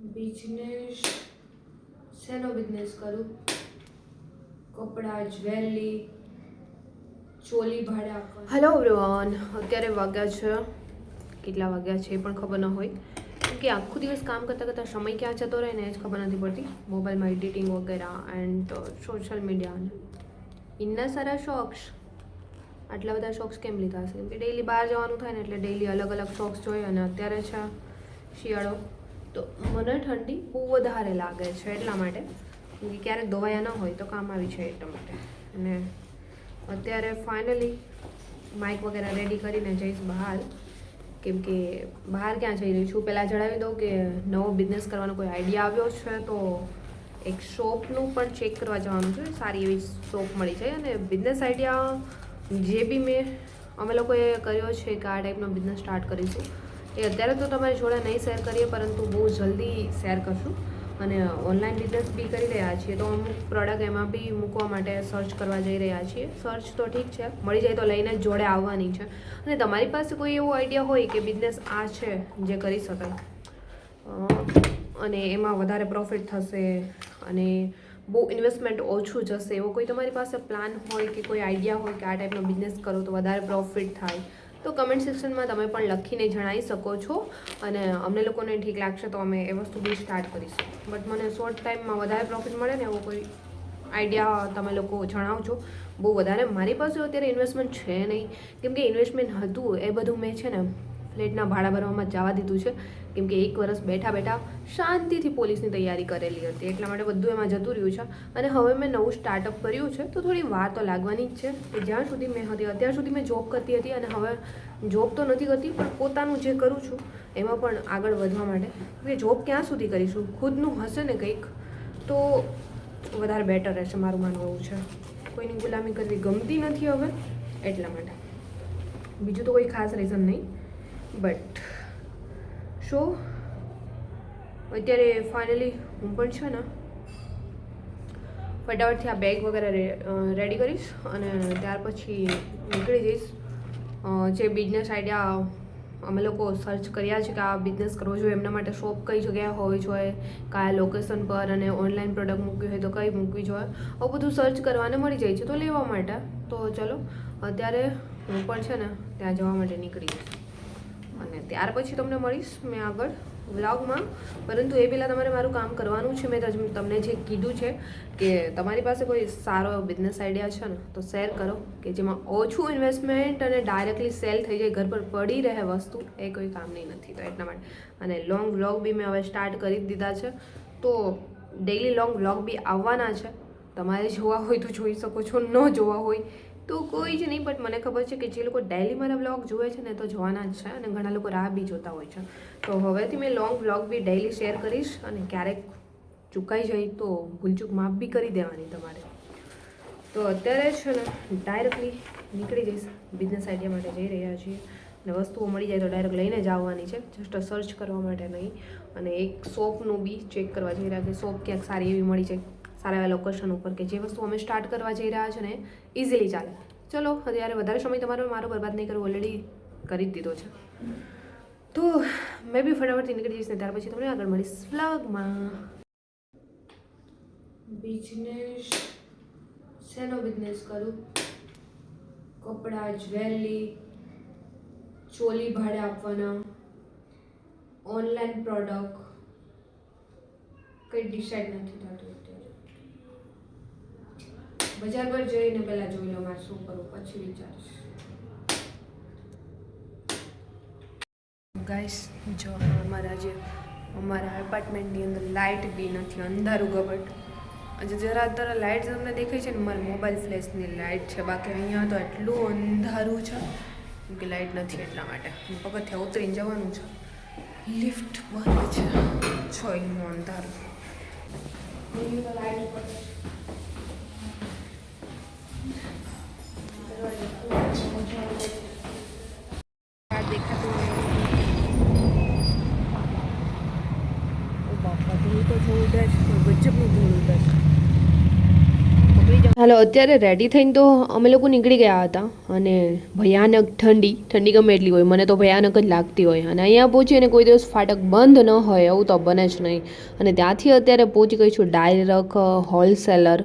Business શેનો business કરું? કપડાં જ્વેલરી ચોલી ભાડે આપવા હેલો એવરીવન અત્યારે વાગ્યા છે. કેટલા વાગ્યા છે એ પણ ખબર ન હોય. કે આખો દિવસ કામ કરતાં કરતાં સમય ક્યાં જતો રહે ને એ જ ખબર નથી પડતી. મોબાઈલમાં એડિટિંગ વગેરે એન્ડ સોશિયલ મીડિયા ઇન્ના સારા શોખ્સ આટલા બધા શોખ્સ કેમ લીધા હશે? કેમ કે ડેઈલી બહાર જવાનું થાય ને એટલે ડેઈલી અલગ અલગ શોખ્સ જોઈએ અને અત્યારે છે શિયાળો. તો મને ઠંડી બહુ વધારે લાગે છે એટલા માટે. ક્યારેક દવાયા ન હોય તો કામ આવી છે એટલા માટે. અને અત્યારે ફાઇનલી માઇક વગેરે રેડી કરીને જઈશ બહાર. કેમ કે બહાર ક્યાં જઈ રહી છું? પહેલાં જણાવી દઉં કે નવો બિઝનેસ કરવાનો કોઈ આઈડિયા આવ્યો છે તો એક શોપનું પણ ચેક કરવા જવાનું છે. સારી એવી શોપ મળી જાય અને બિઝનેસ આઈડિયા જે બી મેં અમે લોકોએ કર્યો છે કે આ ટાઈપનો બિઝનેસ સ્ટાર્ટ કરીશું. એ અત્યારે તો તમારી જોડે નહીં શેર કરીએ, પરંતુ બહુ જલ્દી શેર કરશું. અને ઓનલાઈન બિઝનેસ બી કરી રહ્યા છીએ. તો અમુક પ્રોડક્ટ એમાં બી મૂકવા માટે સર્ચ કરવા જઈ રહ્યા છીએ. સર્ચ તો ઠીક છે. મળી જાય તો લઈને જોડે આવવાની છે. અને તમારી પાસે કોઈ એવો આઈડિયા હોય કે બિઝનેસ આ છે જે કરી શકાય? અને એમાં વધારે પ્રોફિટ થશે અને બહુ ઇન્વેસ્ટમેન્ટ ઓછું જશે એવો કોઈ તમારી પાસે પ્લાન હોય કે કોઈ આઈડિયા હોય કે આ ટાઈપનો બિઝનેસ કરો તો વધારે પ્રોફિટ થાય? તો કમેન્ટ સેક્શનમાં તમે પણ લખીને જણાવી શકો છો. અને અમને લોકોને ઠીક લાગશે તો અમે એ વસ્તુ બી સ્ટાર્ટ કરીશું. બટ મને શોર્ટ ટાઈમમાં વધારે પ્રોફિટ મળે ને એવો કોઈ આઈડિયા તમે લોકો જણાવજો. બહુ વધારે મારી પાસે અત્યારે ઇન્વેસ્ટમેન્ટ છે નહીં. કેમ કે ઇન્વેસ્ટમેન્ટ હતું, એ બધું મેં છે ને ફ્લેટના ભાડા ભરવામાં જવા દીધું છે. કેમ કે એક વર્ષ બેઠા બેઠા શાંતિથી પોલીસની તૈયારી કરેલી હતી. એટલા માટે બધું એમાં જતું રહ્યું છે. અને હવે મેં નવું સ્ટાર્ટઅપ કર્યું છે, તો થોડી વાર તો લાગવાની જ છે કે જ્યાં સુધી મેં હતી, અત્યાર સુધી મેં જોબ કરતી હતી અને હવે જોબ તો નથી કરતી, પણ પોતાનું જે કરું છું, એમાં પણ આગળ વધવા માટે. કે જોબ ક્યાં સુધી કરીશું? ખુદનું હશે ને કંઈક, તો વધારે બેટર રહેશે મારું માનવું છે. કોઈની ગુલામી કરવી ગમતી નથી હવે, એટલા માટે. બીજું તો કોઈ ખાસ રીઝન નહીં. But show? અત્યારે ફાઇનલી હું પણ છે ને ફટાફટથી આ બેગ વગેરે રેડી કરીશ અને ત્યાર પછી નીકળી જઈશ. જે બિઝનેસ આઈડિયા અમે લોકો સર્ચ કર્યા છે કે આ બિઝનેસ કરવો જોઈએ, એમના માટે શોપ કઈ જગ્યાએ હોવી જોઈએ, કયા લોકેશન પર અને ઓનલાઈન પ્રોડક્ટ મૂકવી હોય તો કઈ મૂકવી જોઈએ. આવું બધું સર્ચ કરવાને મળી જાય છે તો લેવા માટે. તો ચલો, અત્યારે હું પણ છે ને ત્યાં જવા માટે નીકળી જઈશ. અને ત્યાર પછી તમને મળીશ મેં આગળ વ્લોગમાં. પરંતુ એ પહેલાં તમારે મારું કામ કરવાનું છે. મેં તમને જે કીધું છે કે તમારી પાસે કોઈ સારો બિઝનેસ આઈડિયા છે ને, તો શેર કરો કે જેમાં ઓછું ઇન્વેસ્ટમેન્ટ અને ડાયરેક્ટલી સેલ થઈ જાય, ઘર પર પડી રહે વસ્તુ, એ કોઈ કામની નથી. તો એટલા માટે. અને લોંગ વ્લોગ બી મેં હવે સ્ટાર્ટ કરી જ દીધા છે. તો ડેઈલી લોંગ વ્લોગ બી આવવાના છે. તમારે જોવા હોય તો જોઈ શકો છો, ન જોવા હોય તો કોઈ જ નહીં બટ મને ખબર છે કે જે લોકો ડેલી મારા બ્લોગ જુએ છે ને તો જોવાના જ છે અને ઘણા લોકો રાહ બી જોતા હોય છે. તો હવેથી મેં લોંગ વ્લોગ બી ડેઈલી શેર કરીશ અને ક્યારેક ચૂકાઈ જાય તો ભૂલચૂક માફ બી કરી દેવાની તમારે. તો અત્યારે છે ને ડાયરેક્ટલી નીકળી જઈશ. બિઝનેસ આઈડિયા માટે જઈ રહ્યા છીએ. અને વસ્તુઓ મળી જાય તો ડાયરેક્ટ લઈને જ આવવાની છે. જસ્ટ સર્ચ કરવા માટે નહીં. અને એક શોપનું બી ચેક કરવા જઈ રહ્યા કે શોપ ક્યાંક સારી એવી મળી જાય. સારા એવા લોકેશન ઉપર કે જે વસ્તુ અમે સ્ટાર્ટ કરવા જઈ રહ્યા છે ને ઇઝીલી ચાલે. ચલો અત્યારે વધારે સમય તમારો મારો બરબાદ નહીં કરવો ઓલરેડી કરી જ દીધો છે. તો મેં બી ફટાફટથી નીકળી જઈશ ને ત્યાર પછી તમને આગળ મળીશ વ્લોગમાં બિઝનેસ શેનો બિઝનેસ કરું? કપડાં જ્વેલરી ચોલી ભાડે આપવાના. ઓનલાઈન પ્રોડક્ટ કંઈ ડિસાઈડ નથી થતું. બજાર પર જઈને પહેલાં જોઈ લો મારે શું કરવું પછી વિચારીશ. ગાઈસ જો અમારા જે અમારા એપાર્ટમેન્ટની અંદર લાઇટ બી નથી અંધારું ગબટ. આજે જરા તરા લાઇટ તમને દેખાય છે ને મારા મોબાઈલ ફ્લેશની લાઇટ છે બાકી અહીંયા તો એટલું અંધારું છે. કે લાઇટ નથી એટલા માટે. પગથિયા ઉતરીને જવાનું છે. લિફ્ટ બંધ છે. છ એનું અંધારું અહીં હાલો, અત્યારે રેડી થઈને તો અમે લોકો નીકળી ગયા હતા અને ભયાનક ઠંડી ઠંડી ગમે એટલી હોય, મને તો ભયાનક જ લાગતી હોય. અને અહીંયા પહોંચી અને કોઈ દિવસ ફાટક બંધ ન હોય, એવું તો બને જ નહીં. અને ત્યાંથી અત્યારે પહોંચી ગઈ છું ડાયરેક્ટ હોલસેલર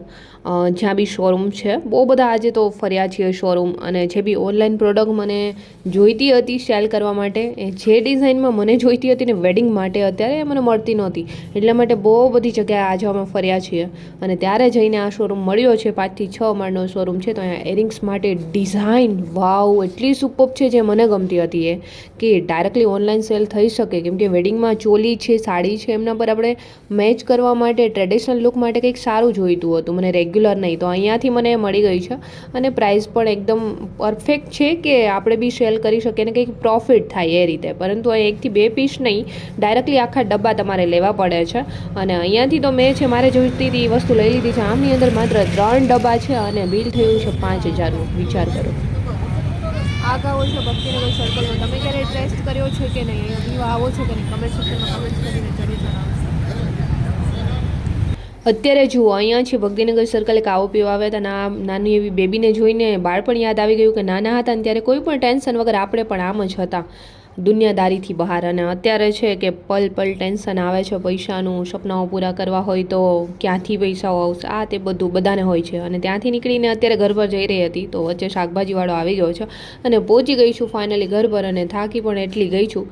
જ્યાં બી શોરૂમ છે. બહુ બધા આજે તો ફર્યા છીએ શોરૂમ અને જે બી ઓનલાઈન પ્રોડક્ટ મને જોઈતી હતી સેલ કરવા માટે, એ જે ડિઝાઇનમાં મને જોઈતી હતી ને વેડિંગ માટે અત્યારે એ મને મળતી નહોતી. એટલા માટે બહુ બધી જગ્યાએ આજે અમે ફર્યા છીએ. અને ત્યારે જઈને આ શોરૂમ મળ્યો છે, પાંચથી છ માળનો શોરૂમ છે, તો અહીંયા એરિંગ્સ માટે ડિઝાઇન વાવ એટલી સુપર છે જે મને ગમતી હતી એ, કે ડાયરેક્ટલી ઓનલાઈન સેલ થઈ શકે. કેમ કે વેડિંગમાં ચોલી છે, સાડી છે, એમના પર આપણે મેચ કરવા માટે ટ્રેડિશનલ લુક માટે કંઈક સારું જોઈતું હતું. મને રેગ્યુલર નહીં. તો અહીંયાથી મને મળી ગઈ છે અને પ્રાઇસ પણ એકદમ પરફેક્ટ છે કે આપણે બી સેલ કરી શકીએ ને કંઈક પ્રોફિટ થાય એ રીતે. પરંતુ એકથી બે પીસ નહીં ડાયરેક્ટલી આખા ડબ્બા તમારે લેવા પડે છે. અને અહીંયાથી તો મેં છે મારે જોઈતી હતી એ વસ્તુ લઈ લીધી છે. આમની અંદર માત્ર ત્રણ ડબ્બા છે અને બિલ થયું છે પાંચ હજારનું. વિચાર કરો. આગળ છે ભક્તિનગર સર્કલમાં તમે ક્યારે ટેસ્ટ કર્યો છે કે નહીં? આવો છો કે નહીં? કમેન્ટ સેક્શનમાં કમેન્ટ કરીને જરૂર જણાવશો અત્યારે જુઓ, અહીંયા છે ભક્તિનગર સર્કલે કાવો પીવા આવ્યા હતા ના નાની એવી બેબીને જોઈને બાળપણ યાદ આવી ગયું કે નાના હતા અને ત્યારે કોઈ પણ ટેન્શન વગર આપણે પણ આમ જ હતા, દુનિયાદારીથી બહાર. અને અત્યારે છે કે પલ પલ ટેન્શન આવે છે પૈસાનું, સપનાઓ પૂરા કરવા હોય તો ક્યાંથી પૈસાઓ આવશે? આ તે બધું બધાને હોય છે. અને ત્યાંથી નીકળીને અત્યારે ઘર પર જઈ રહી હતી તો વચ્ચે શાકભાજીવાળો આવી ગયો છે અને પહોંચી ગઈ છું ફાઇનલી ઘર પર અને થાકી પણ એટલી ગઈ છું.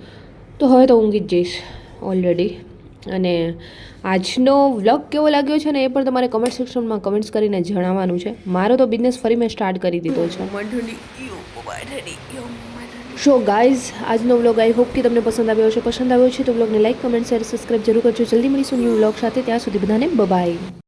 તો હવે તો ઊંઘી જ જઈશ ઓલરેડી અને આજનો વ્લોગ કેવો લાગ્યો છે ને એ પણ તમારે કમેન્ટ સેક્શનમાં કમેન્ટ્સ કરીને જણાવવાનું છે. મારો તો બિઝનેસ ફરી મેં સ્ટાર્ટ કરી દીધો છે. સો ગાઈઝ આજનો વ્લોગ આઈ હોપ કે તમને પસંદ આવ્યો છે પસંદ આવ્યો છે તો વ્લોગને લાઈક કમેન્ટ શેર સબસ્ક્રાઈબ જરૂર કરજો. જલ્દી મળીશું ન્યૂ વ્લોગ સાથે. ત્યાં સુધી બધાને બબાય